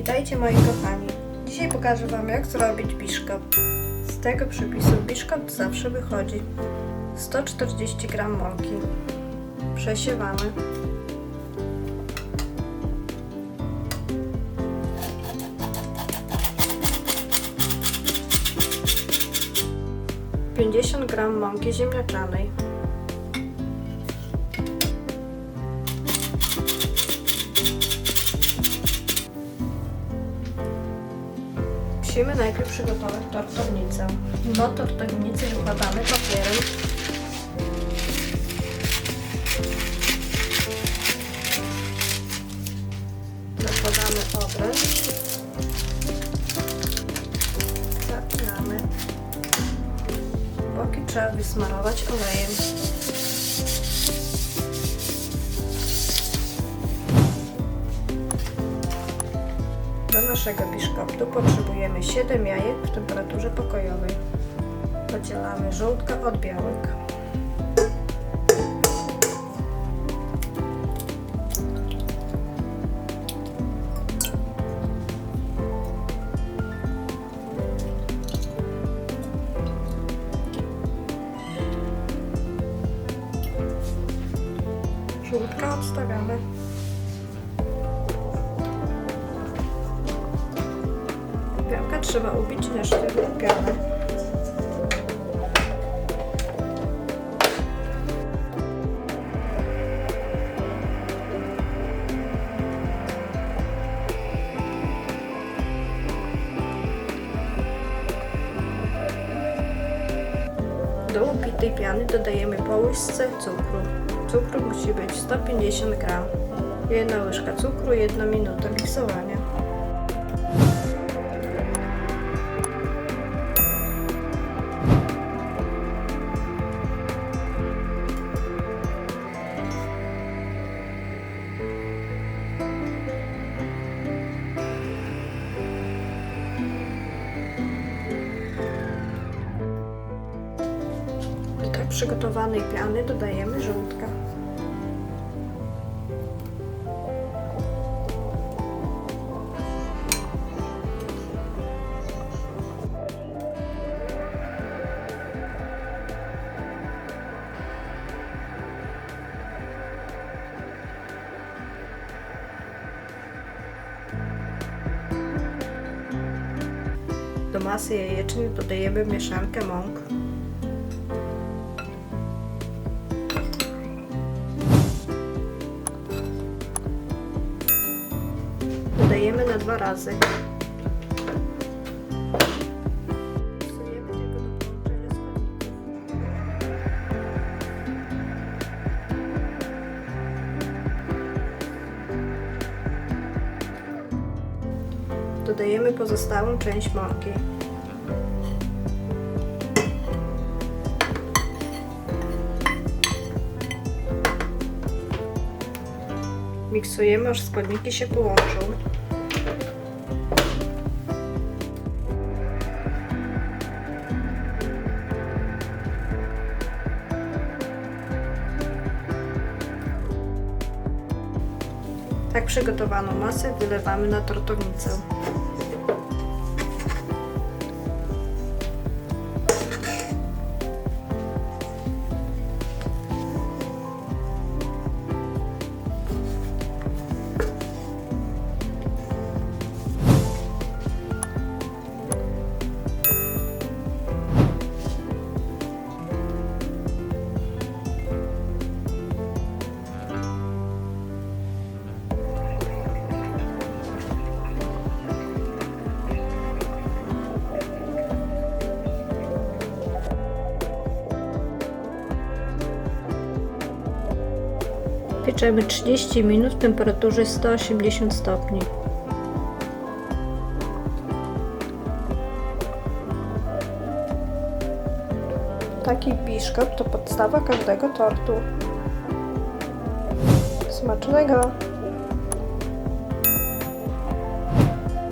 Witajcie moi kochani. Dzisiaj pokażę Wam jak zrobić biszkopt. Z tego przepisu biszkopt zawsze wychodzi 140 g mąki. Przesiewamy. Pięćdziesiąt gram mąki ziemniaczanej. Musimy najpierw przygotować tortownicę. Do tortownicy wykładamy papierem. Zakładamy obręcz. Zapinamy. Boki trzeba wysmarować olejem. Naszego biszkoptu potrzebujemy 7 jajek w temperaturze pokojowej. Podzielamy żółtka od białek. Żółtka odstawiamy. Trzeba ubić na sztywną. Do ubitej piany dodajemy po łyżce cukru. Cukru musi być 150 g. Jedna łyżka cukru, 1 minuta miksowania. Przygotowanej piany dodajemy żółtka. Do masy jajecznej dodajemy mieszankę mąk. Dodajemy na dwa razy. Dodajemy pozostałą część mąki. Miksujemy, aż składniki się połączą. Tak przygotowaną masę wylewamy na tortownicę. Pieczemy 30 minut w temperaturze 180 stopni. Taki biszkopt to podstawa każdego tortu. Smacznego!